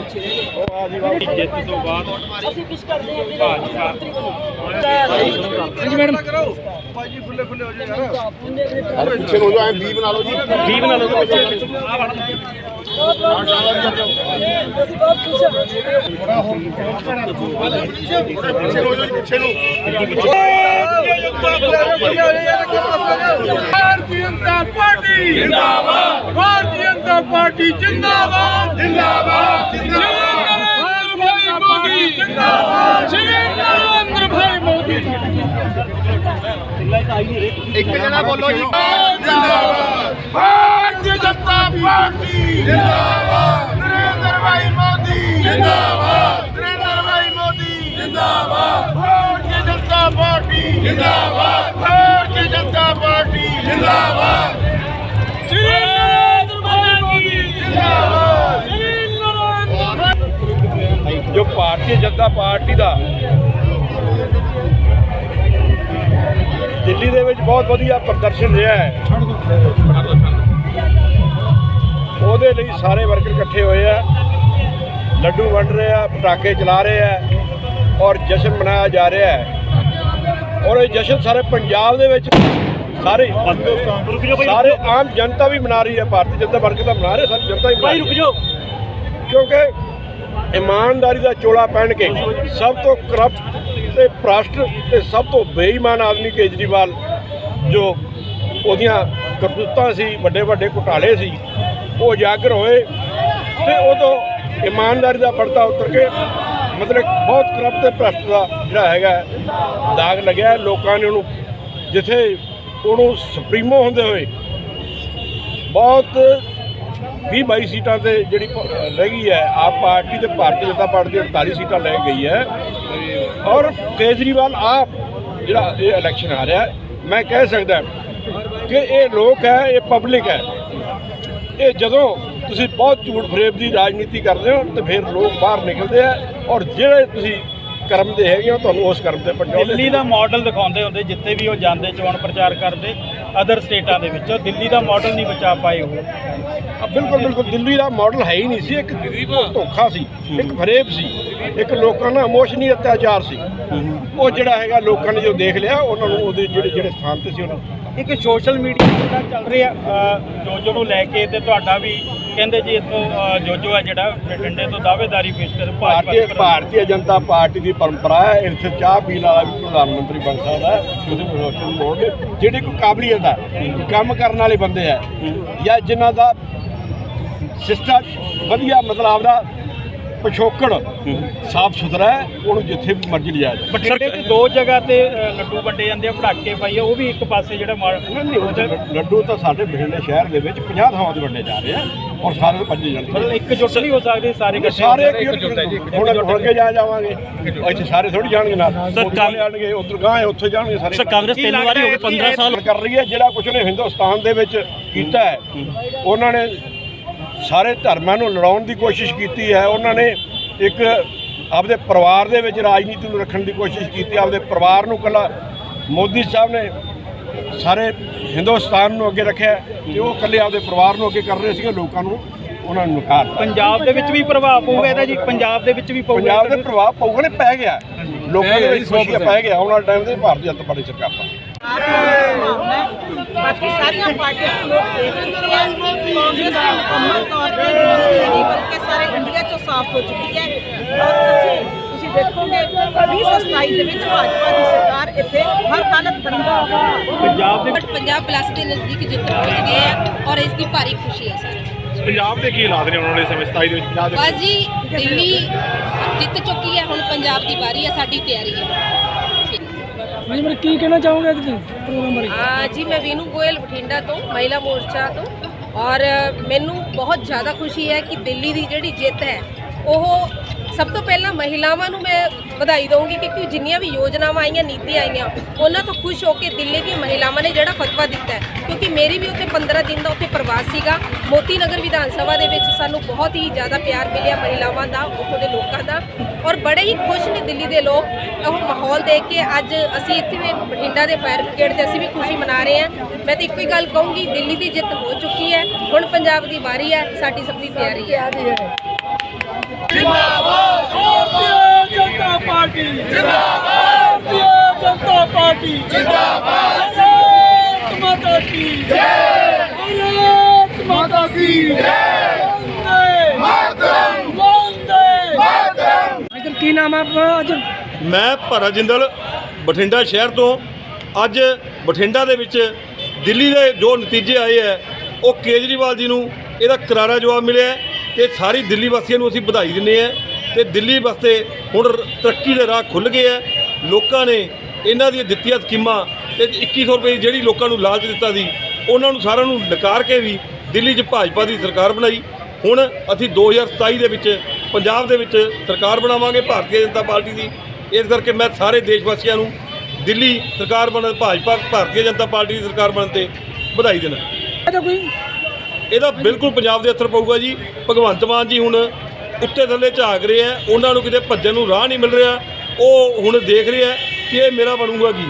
ਪਿੱਛੇ ਰਹਿ ਗਏ ਜਿੱਤ ਤੋਂ ਬਾਅਦ ਅਸੀਂ ਕਿਸ ਕਰਦੇ ਹਾਂ ਭਾਜਪਾ ਹਾਂਜੀ ਮੈਡਮ ਅਰੇ ਪਿੱਛੇ ਨੂੰ ਹੋ ਜਾਓ ਐ ਵੀ ਬਣਾ ਲਓ ਜੀ ਵੀ ਬਣਾ ਲਓ ਅਸੀਂ ਬਹੁਤ ਖੁਸ਼ ਹਾਂ ਪਿੱਛੇ ਨੂੰ ਹੋ ਜਾਓ ਜੀ, ਪਿੱਛੇ ਨੂੰ ਭਾਰਤੀ ਜਨਤਾ ਪਾਰਟੀ ਜਿੰਦਾਬਾਦ ਭਾਰਤੀ ਜਨਤਾ ਪਾਰਟੀ ਜਿੰਦਾਬਾਦ ਜਿੰਦਾਬਾਦ ਜਿੰਦਾਬਾਦ ਭਾਈ ਮੋਦੀ ਜਿੰਦਾਬਾਦ ਸ਼੍ਰੀ ਨਰਿੰਦਰ ਭਾਈ ਮੋਦੀ ਇੱਕ ਜਣਾ ਬੋਲੋ ਜੀ ਜਿੰਦਾਬਾਦ ਭਾਰਤੀ ਜਨਤਾ ਪਾਰਟੀ ਜਿੰਦਾਬਾਦ ਨਰਿੰਦਰ ਭਾਈ ਮੋਦੀ ਜਿੰਦਾਬਾਦ ਨਰਿੰਦਰ ਭਾਈ ਜੋ ਭਾਰਤੀ ਜਨਤਾ ਪਾਰਟੀ ਦਾ ਦਿੱਲੀ ਦੇ ਵਿੱਚ ਬਹੁਤ ਵਧੀਆ ਪ੍ਰਦਰਸ਼ਨ ਰਿਹਾ ਹੈ। ਉਹਦੇ ਲਈ ਸਾਰੇ ਵਰਕਰ ਇਕੱਠੇ ਹੋਏ ਆ। ਲੱਡੂ ਵੰਡ ਰਹੇ ਆ ਪਟਾਕੇ ਚਲਾ ਰਹੇ ਆ ਔਰ ਜਸ਼ਨ ਮਨਾਇਆ ਜਾ ਰਿਹਾ ਹੈ। ਔਰ ਇਹ ਜਸ਼ਨ ਸਾਰੇ ਪੰਜਾਬ ਦੇ ਵਿੱਚ ਸਾਰੇ ਸਾਰੇ ਆਮ ਜਨਤਾ ਵੀ ਮਨਾ ਰਹੀ ਹੈ ਭਾਰਤੀ ਜਨਤਾ ਵਰਕਰ ਤਾਂ ਮਨਾ ਰਹੇ ਸਾਰੀ ਜਨਤਾ ਹੀ ਮਨਾ ਰਹੀ ਹੈ। ਕਿਉਂਕਿ ਇਮਾਨਦਾਰੀ ਦਾ ਚੋਲਾ ਪਹਿਨ ਕੇ ਸਭ ਤੋਂ ਕਰਪਟ ਤੇ ਭ੍ਰਸ਼ਟ ਤੇ ਸਭ ਤੋਂ ਬੇਈਮਾਨ ਆਦਮੀ ਕੇਜਰੀਵਾਲ ਜੋ ਉਹਦੀਆਂ ਕਰਤੂਤਾਂ ਸੀ, ਵੱਡੇ ਵੱਡੇ ਘੁਟਾਲੇ ਸੀ, ਉਹ ਉਜਾਗਰ ਹੋਏ ਤੇ ਉਦੋਂ ਇਮਾਨਦਾਰੀ ਦਾ ਪਰਦਾ ਉਤਰ ਕੇ ਮਤਲਬ ਬਹੁਤ ਕਰਪਟ ਤੇ ਭ੍ਰਸ਼ਟ ਦਾ ਜਿਹੜਾ ਹੈਗਾ ਦਾਗ ਲੱਗਿਆ। ਲੋਕਾਂ ਨੇ ਉਹਨੂੰ ਜਿੱਥੇ ਉਹਨੂੰ ਸੁਪਰੀਮੋ ਹੁੰਦੇ ਹੋਏ ਬਹੁਤ 20 22 ਸੀਟਾਂ ਤੇ ਜਿਹੜੀ ਪ- ਰਹਿ ਗਈ ਹੈ, ਆਪ ਪਾਰਟੀ ਤੇ ਭਾਰਤੀ ਜਨਤਾ ਪਾਰਟੀ 48 ਸੀਟਾਂ ਲੈ ਗਈ ਹੈ। ਔਰ ਕੇਜਰੀਵਾਲ ਆਪ ਜਿਹੜਾ ਇਹ ਇਲੈਕਸ਼ਨ ਆ ਰਿਹਾ, ਮੈਂ ਕਹਿ ਸਕਦਾ ਕਿ ਇਹ ਲੋਕ ਹੈ, ਇਹ ਪਬਲਿਕ ਹੈ। ਇਹ ਜਦੋਂ ਤੁਸੀਂ ਬਹੁਤ ਝੂਠ ਫਰੇਬ ਦੀ ਰਾਜਨੀਤੀ ਕਰਦੇ ਹੋ, ਤੇ ਫਿਰ ਲੋਕ ਬਾਹਰ ਨਿਕਲਦੇ ਆ। ਔਰ ਜਿਹੜੇ ਤੁਸੀਂ ਕਰਮ ਦੇ ਹੈਗੇ ਹੋ ਤੁਹਾਨੂੰ ਉਸ ਕਰਮ ਤੇ ਪਹੁੰਚਾਉਂਦੇ ਦਿੱਲੀ ਦਾ ਮਾਡਲ ਦਿਖਾਉਂਦੇ ਹੁੰਦੇ ਜਿੱਥੇ ਵੀ ਉਹ ਜਾਂਦੇ ਚੋਣ ਪ੍ਰਚਾਰ ਕਰਦੇ ਅਦਰ ਸਟੇਟਾਂ ਦੇ ਵਿੱਚ। ਉਹ ਦਿੱਲੀ ਦਾ ਮਾਡਲ ਨਹੀਂ ਬਚਾ ਪਾਏ ਉਹ। ਆ, ਬਿਲਕੁਲ ਬਿਲਕੁਲ ਦਿੱਲੀ ਦਾ ਮਾਡਲ ਹੈ ਹੀ ਨਹੀਂ ਸੀ। ਇੱਕ ਧੋਖਾ ਸੀ ਇੱਕ ਫਰੇਬ ਸੀ। ਇੱਕ ਲੋਕਾਂ ਨਾਲ ਇਮੋਸ਼ਨੀ ਅਤਿਆਚਾਰ ਸੀ ਉਹ ਜਿਹੜਾ ਹੈਗਾ ਲੋਕਾਂ ਨੇ ਜੋ ਦੇਖ ਲਿਆ ਉਹਨਾਂ ਨੂੰ ਉਹਦੇ ਜਿਹੜੇ ਜਿਹੜੇ ਸਥਾਨ ਤੇ ਸੀ ਉਹਨਾਂ ਇੱਕ ਸੋਸ਼ਲ ਮੀਡੀਆ ਜਿਹੜਾ ਚੱਲ ਰਿਹਾ ਜੋਜੋ ਨੂੰ ਲੈ ਕੇ ਤੇ ਤੁਹਾਡਾ ਵੀ ਕਹਿੰਦੇ ਜੀ ਇੱਥੋਂ ਜੋਜੋ ਹੈ ਜਿਹੜਾ ਬਠਿੰਡੇ ਤੋਂ ਦਾਅਵੇਦਾਰੀ ਪੇਸ਼ ਕਰ ਭਾਰਤੀ। ਭਾਰਤੀ ਜਨਤਾ ਪਾਰਟੀ ਦੀ ਪਰੰਪਰਾ ਹੈ ਇੱਥੇ ਚਾਹ ਪੀਣ ਵਾਲਾ ਵੀ ਪ੍ਰਧਾਨ ਮੰਤਰੀ ਬਣ ਸਕਦਾ ਤੁਸੀਂ ਪ੍ਰੋਫੈਸ਼ਨ ਮੋੜ ਜਿਹੜੀ ਕੋਈ ਕਾਬਲੀਅਤ ਹੈ ਕੰਮ ਕਰਨ ਵਾਲੇ ਬੰਦੇ ਹੈ ਜਾਂ ਜਿਨ੍ਹਾਂ ਦਾ ਸਿਸਟਮ ਵਧੀਆ ਮਤਲਬ ਆਪਦਾ ਪਿਛੋਕੜ ਸਾਫ਼ ਸੁਥਰਾ ਹੈ ਉਹਨੂੰ ਜਿੱਥੇ ਵੀ ਮਰਜ਼ੀ ਲਿਜਾਇਆ ਜਾਏ ਬਠਿੰਡੇ ਤੇ ਦੋ ਜਗ੍ਹਾ ਤੇ ਅ, ਲੱਡੂ ਵੰਡੇ ਜਾਂਦੇ ਆ ਪੜਾਕੇ ਪਾਈਏ ਉਹ ਵੀ ਇੱਕ ਪਾਸੇ ਜਿਹੜਾ ਮਾਰ- ਨਹੀਂ ਉਹ ਤਾਂ ਲੱਡੂ ਤਾਂ ਸਾਡੇ ਬਠਿੰਡੇ ਸ਼ਹਿਰ ਦੇ ਵਿੱਚ 50 ਥਾਵਾਂ ਤੇ ਵੰਡੇ ਜਾ ਰਹੇ ਆ ਔਰ ਸਾਰੇ ਪੰਜੇ ਜਾਂਦੇ ਮਤਲਬ ਇੱਕ ਜੁੱਟ ਨਹੀਂ ਹੋ ਸਕਦੇ ਸਾਰੇ ਇਕੱਠੇ ਸਾਰੇ ਹੋ ਸਕਦੇ। ਇੱਕ ਜੁੱਟ ਹੈ ਜੀ। ਹੁਣ ਹੁਣ ਕੇ ਜਾ ਜਾਵਾਂਗੇ। ਇੱਥੇ ਸਾਰੇ ਥੋੜੀ ਜਾਣਗੇ ਨਾਲ। ਉੱਧਰ ਜਾਣਗੇ ਉਧਰ ਗਾਂ ਉੱਥੇ ਜਾਣਗੇ ਸਾਰੇ। ਸਰ, ਕਾਂਗਰਸ ਤਿੰਨ ਵਾਰੀ ਹੋ ਗਈ, 15 ਸਾਲ। ਕਰ ਰਹੀ ਹੈ ਜਿਹੜਾ ਕੁਝ ਨੇ ਹਿੰਦੁਸਤਾਨ ਦੇ ਵਿੱਚ ਕੀਤਾ ਹੈ। ਉਹਨਾਂ ਨੇ ਸਾਰੇ ਧਰਮਾਂ ਨੂੰ ਲੜਾਉਣ ਦੀ ਕੋਸ਼ਿਸ਼ ਕੀਤੀ ਹੈ। ਉਹਨਾਂ ਨੇ ਇੱਕ ਆਪਦੇ ਪਰਿਵਾਰ ਦੇ ਵਿੱਚ ਰਾਜਨੀਤੀ ਨੂੰ ਰੱਖਣ ਦੀ ਕੋਸ਼ਿਸ਼ ਕੀਤੀ। ਆਪਦੇ ਪਰਿਵਾਰ ਨੂੰ ਕੱਲਾ ਮੋਦੀ ਸਾਹਿਬ ਨੇ ਸਾਰੇ ਹਿੰਦੁਸਤਾਨ ਨੂੰ ਅੱਗੇ ਰੱਖਿਆ ਤੇ ਉਹ ਇਕੱਲੇ ਆਪਦੇ ਪਰਿਵਾਰ ਨੂੰ ਅੱਗੇ ਕਰ ਰਹੇ ਸੀਗੇ। ਲੋਕਾਂ ਨੂੰ ਉਹਨਾਂ ਨੂੰ ਨਕਾਰ ਪੰਜਾਬ ਦੇ ਵਿੱਚ ਵੀ ਪ੍ਰਭਾਵ ਪਊਗਾ ਇਹਦਾ ਜੀ? ਪੰਜਾਬ ਦੇ ਵਿੱਚ ਵੀ ਪਊਗਾ ਪੰਜਾਬ ਦੇ ਪ੍ਰਭਾਵ ਪਊਗਾ ਨੇ ਪੈ ਗਿਆ। ਲੋਕਾਂ ਦੇ ਵਿੱਚ ਪੈ ਗਿਆ। ਆਉਣ ਵਾਲੇ ਟਾਈਮ ਦੇ ਭਾਰਤੀ ਜਨਤਾ ਪਾਰਟੀ ਸਰਕਾਰ ਦਾ ਬਾਕੀ ਸਾਰੀਆਂ ਪਾਰਟੀਆਂ ਨੂੰ ਲੋਕ ਦੇਖ ਚੁੱਕੇ ਹੈ ਕਾਂਗਰਸ ਦੀ ਮੁਕੰਮਲ ਤੌਰ ਤੇ ਨਹੀਂ ਬਲਕਿ ਸਾਰੇ ਇੰਡੀਆ ਚੋਂ ਸਾਫ਼ ਹੋ ਚੁੱਕੀ ਹੈ। ਔਰ ਅਸੀਂ ਤੁਸੀਂ ਦੇਖੋਗੇ 2027 ਦੇ ਵਿੱਚ ਭਾਜਪਾ ਦੀ ਸਰਕਾਰ ਇੱਥੇ ਹਰ ਹਾਲਤ ਬਣੇਗੀ ਪੰਜਾਬ ਦੇ ਬਟ ਪੰਜਾਬ ਪਲੱਸ ਦੇ ਨਜ਼ਦੀਕ ਜਿੱਤ ਪਹੁੰਚ ਗਏ ਆ ਔਰ ਇਸ ਦੀ ਭਾਰੀ ਖੁਸ਼ੀ ਹੈ ਸਾਰੇ ਪੰਜਾਬ ਦੇ ਕੀ ਹਾਲਾਤ ਨੇ ਆਉਣ ਵਾਲੇ ਸਮੇਂ 27 ਦੇ ਵਿੱਚ? ਪੰਜਾਬ ਬਸ ਜੀ ਦਿੱਲੀ ਜਿੱਤ ਚੁੱਕੀ ਹੈ ਹੁਣ ਪੰਜਾਬ ਦੀ ਵਾਰੀ ਹੈ ਸਾਡੀ ਤਿਆਰੀ ਹੈ। ਹਾਂਜੀ ਮੈਂ ਕੀ ਕਹਿਣਾ ਚਾਹੋਗੇ ਅੱਜ ਪ੍ਰੋਗਰਾਮ ਬਾਰੇ? ਆ ਜੀ, ਮੈਂ ਵੀਨੂ ਗੋਇਲ ਬਠਿੰਡਾ ਤੋਂ, ਮਹਿਲਾ ਮੋਰਚਾ ਤੋਂ। ਔਰ ਮੈਨੂੰ ਬਹੁਤ ਜ਼ਿਆਦਾ ਖੁਸ਼ੀ ਹੈ ਕਿ ਦਿੱਲੀ ਦੀ ਜਿਹੜੀ ਜਿੱਤ ਹੈ ਉਹ ਸਭ ਤੋਂ ਪਹਿਲਾਂ ਮਹਿਲਾਵਾਂ ਨੂੰ ਮੈਂ ਵਧਾਈ ਦਊਂਗੀ ਕਿਉਂਕਿ ਜਿੰਨੀਆਂ ਵੀ ਯੋਜਨਾਵਾਂ ਆਈਆਂ, ਨੀਤੀਆਂ ਆਈਆਂ, ਉਹਨਾਂ ਤੋਂ ਖੁਸ਼ ਹੋ ਕੇ ਦਿੱਲੀ ਦੀਆਂ ਮਹਿਲਾਵਾਂ ਨੇ ਜਿਹੜਾ ਫਤਵਾ ਦਿੱਤਾ ਹੈ। ਕਿਉਂਕਿ ਮੇਰੀ ਵੀ ਉੱਥੇ 15 ਦਿਨ ਦਾ ਉੱਥੇ ਪ੍ਰਵਾਸ ਸੀਗਾ। ਮੋਤੀ ਨਗਰ ਵਿਧਾਨ ਸਭਾ ਦੇ ਵਿੱਚ ਸਾਨੂੰ ਬਹੁਤ ਹੀ ਜ਼ਿਆਦਾ ਪਿਆਰ ਮਿਲਿਆ ਮਹਿਲਾਵਾਂ ਦਾ, ਉੱਥੋਂ ਦੇ ਲੋਕਾਂ ਦਾ। ਔਰ ਬੜੇ ਹੀ ਖੁਸ਼ ਨੇ ਦਿੱਲੀ ਦੇ ਲੋਕ ਉਹ ਮਾਹੌਲ ਦੇਖ ਕੇ। ਅੱਜ ਅਸੀਂ ਇੱਥੇ ਬਠਿੰਡਾ ਦੇ ਫਾਇਰ ਬ੍ਰਿਗੇਡ ਤੇ ਅਸੀਂ ਵੀ ਖੁਸ਼ੀ ਮਨਾ ਰਹੇ ਹਾਂ। ਮੈਂ ਤਾਂ ਇੱਕੋ ਹੀ ਗੱਲ ਕਹੂੰਗੀ, ਦਿੱਲੀ ਦੀ ਜਿੱਤ ਹੋ ਚੁੱਕੀ ਹੈ। ਹੁਣ ਪੰਜਾਬ ਦੀ ਵਾਰੀ ਹੈ, ਸਾਡੀ ਸਭ ਦੀ ਤਿਆਰੀ ਹੈ। ਜਿੰਦਾਬਾਦ ਭਾਰਤੀ ਜਨਤਾ ਪਾਰਟੀ। ਜਿੰਦਾਬਾਦ ਭਾਰਤੀ ਜਨਤਾ ਪਾਰਟੀ। ਜਿੰਦਾਬਾਦ ਭਾਰਤ ਮਾਤਾ ਕੀ ਜੈ। ਭਾਰਤ ਮਾਤਾ ਕੀ ਜੈ। ਵੰਦੇ ਮਾਤਰਮ। ਵੰਦੇ ਮਾਤਰਮ ਕੀ ਨਾਮ ਹੈ ਆਪਣਾ ਅੱਜ? ਮੈਂ ਭਰਤ ਜਿੰਦਲ ਬਠਿੰਡਾ ਸ਼ਹਿਰ ਤੋਂ। ਅੱਜ ਬਠਿੰਡਾ ਦੇ ਵਿੱਚ ਦਿੱਲੀ ਦੇ ਜੋ ਨਤੀਜੇ ਆਏ ਹੈ ਉਹ ਕੇਜਰੀਵਾਲ ਜੀ ਨੂੰ ਇਹਦਾ ਕਰਾਰਾ ਜਵਾਬ ਮਿਲਿਆ ਤੇ ਸਾਰੀ ਦਿੱਲੀ ਵਾਸੀਆਂ ਨੂੰ ਅਸੀਂ ਵਧਾਈ ਦਿੰਦੇ ਹਾਂ ਤੇ ਦਿੱਲੀ ਵਾਸਤੇ ਹੁਣ ਤਰੱਕੀ ਦੇ ਰਾਹ ਖੁੱਲ ਗਏ ਹੈ। ਲੋਕਾਂ ਨੇ ਇਹਨਾਂ ਦੀਆਂ ਦਿੱਤੀਆਂ ਸਕੀਮਾਂ ਤੇ 2100 ਰੁਪਏ ਦੀ ਜਿਹੜੀ ਲੋਕਾਂ ਨੂੰ ਲਾਲਚ ਦਿੱਤਾ ਸੀ, ਉਹਨਾਂ ਨੂੰ ਸਾਰਿਆਂ ਨੂੰ ਨਕਾਰ ਕੇ ਵੀ ਦਿੱਲੀ 'ਚ ਭਾਜਪਾ ਦੀ ਸਰਕਾਰ ਬਣਾਈ। ਹੁਣ ਅਸੀਂ 2027 ਦੇ ਵਿੱਚ ਪੰਜਾਬ ਦੇ ਵਿੱਚ ਸਰਕਾਰ ਬਣਾਵਾਂਗੇ, ਭਾਰਤੀ ਜਨਤਾ ਪਾਰਟੀ ਦੀ। ਇਸ ਕਰਕੇ ਮੈਂ ਸਾਰੇ ਦੇਸ਼ ਵਾਸੀਆਂ ਨੂੰ ਦਿੱਲੀ ਸਰਕਾਰ ਬਣਨ, ਭਾਜਪਾ, ਭਾਰਤੀ ਜਨਤਾ ਪਾਰਟੀ ਦੀ ਸਰਕਾਰ ਬਣਨ ਤੇ ਵਧਾਈ ਦੇਣਾ ਕੋਈ ਇਹਦਾ ਬਿਲਕੁਲ ਪੰਜਾਬ ਦੇ ਅਸਰ ਪਊਗਾ ਜੀ। ਭਗਵੰਤ ਮਾਨ ਜੀ ਹੁਣ ਉੱਤੇ ਥੱਲੇ ਝਾਕ ਰਹੇ ਆ। ਉਹਨਾਂ ਨੂੰ ਕਿਤੇ ਭੱਜਣ ਨੂੰ ਰਾਹ ਨਹੀਂ ਮਿਲ ਰਿਹਾ। ਉਹ ਹੁਣ ਦੇਖ ਰਿਹਾ ਕਿ ਇਹ ਮੇਰਾ ਬਣੂਗਾ ਕੀ?